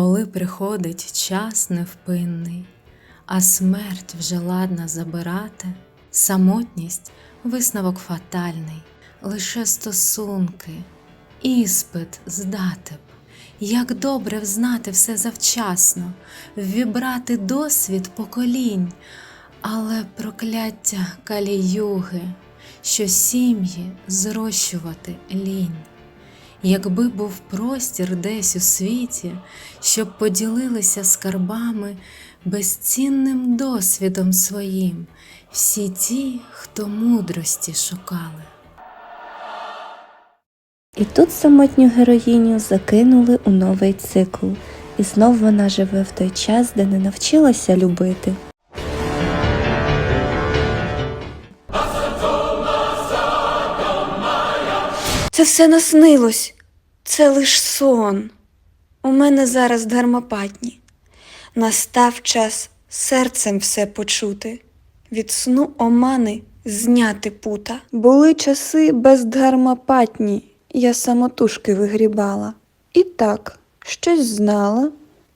Коли приходить час невпинний, а смерть вже ладна забирати, самотність висновок фатальний, лише стосунки, іспит здати б, як добре взнати все завчасно, ввібрати досвід поколінь, але прокляття каліюги, що сім'ї зрощувати лінь. Якби був простір десь у світі, щоб поділилися скарбами безцінним досвідом своїм всі ті, хто мудрості шукали. І тут самотню героїню закинули у новий цикл, і знов вона живе в той час, де не навчилася любити. Це все наснилось, це лиш сон. У мене зараз дармопатні. Настав час серцем все почути, від сну омани зняти пута. Були часи бездармопатні, я самотужки вигрібала. І так, щось знала,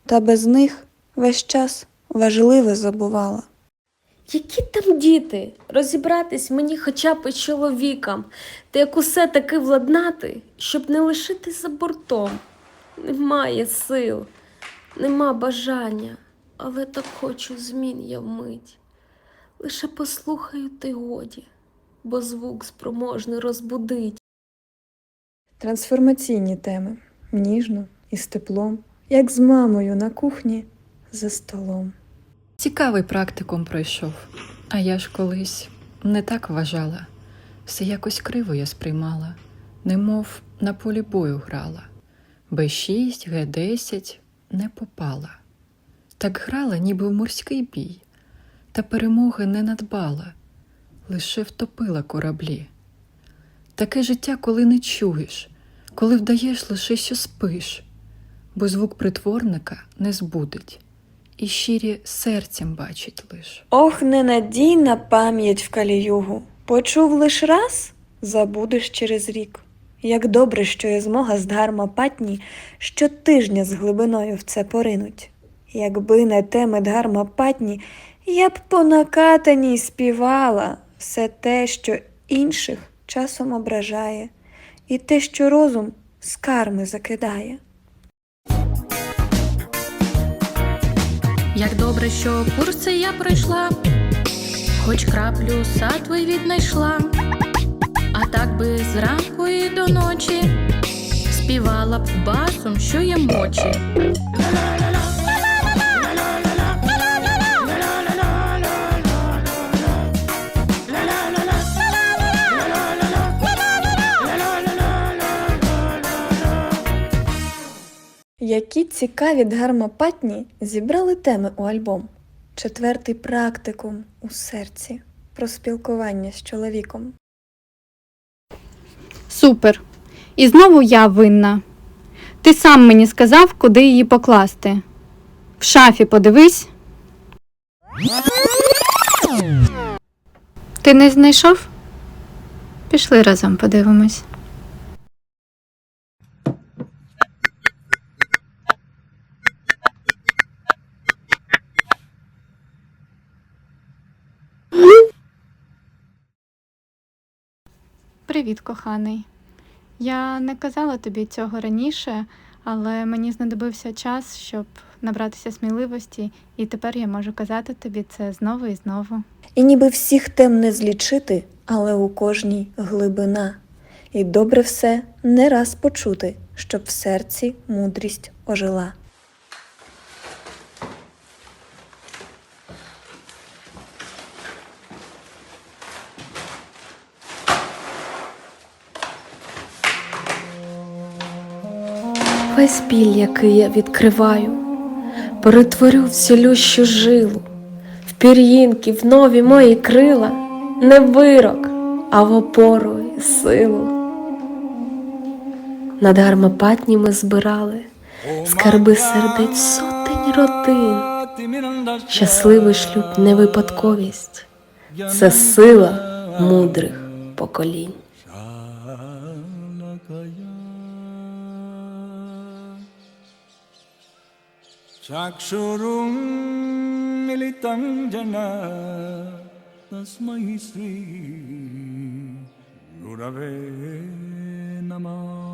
та без них весь час важливе забувала. Які там діти? Розібратись мені хоча б із чоловіком, та як усе таки владнати, щоб не лишити за бортом. Немає сил, нема бажання, але так хочу змін я вмить. Лише послухаю ти годі, бо звук спроможний розбудить. Трансформаційні теми ніжно і з теплом, як з мамою на кухні за столом. Цікавий практикум пройшов, а я ж колись не так вважала. Все якось криво я сприймала, немов на полі бою грала. Б6, Г10 не попала. Так грала, ніби в морський бій, та перемоги не надбала, лише втопила кораблі. Таке життя, коли не чуєш, коли вдаєш лише, що спиш, бо звук притворника не збудить, і щирі серцем бачить лиш. Ох, ненадійна пам'ять в каліюгу. Почув лиш раз, забудеш через рік. Як добре, що є змога здарма патні щотижня з глибиною в це поринуть. Якби не теми дгарма патні, я б по накатаній співала все те, що інших часом ображає, і те, що розум з карми закидає. Як добре, що курси я пройшла, хоч краплю сатви віднайшла, а так би зранку і до ночі співала б басом, що є мочі. Які цікаві дгармопатні зібрали теми у альбом. Четвертий практикум у серці про спілкування з чоловіком. Супер. І знову я винна. Ти сам мені сказав, куди її покласти. В шафі подивись. Ти не знайшов? Пішли разом подивимось. Привіт, коханий. Я не казала тобі цього раніше, але мені знадобився час, щоб набратися сміливості, і тепер я можу казати тобі це знову і знову. І ніби всіх тем не злічити, але у кожній глибина. І добре все не раз почути, щоб в серці мудрість ожила. Весь біль, який я відкриваю, перетворю в цілющу жилу, в пір'їнки, в нові мої крила, не вирок, а в опору і силу. Над гармопатні ми збирали скарби сердець сотень родин. Щасливий шлюб не випадковість, це сила мудрих поколінь. चक्षुरुं मिलितं जना तस्मै श्री गुरवे नमः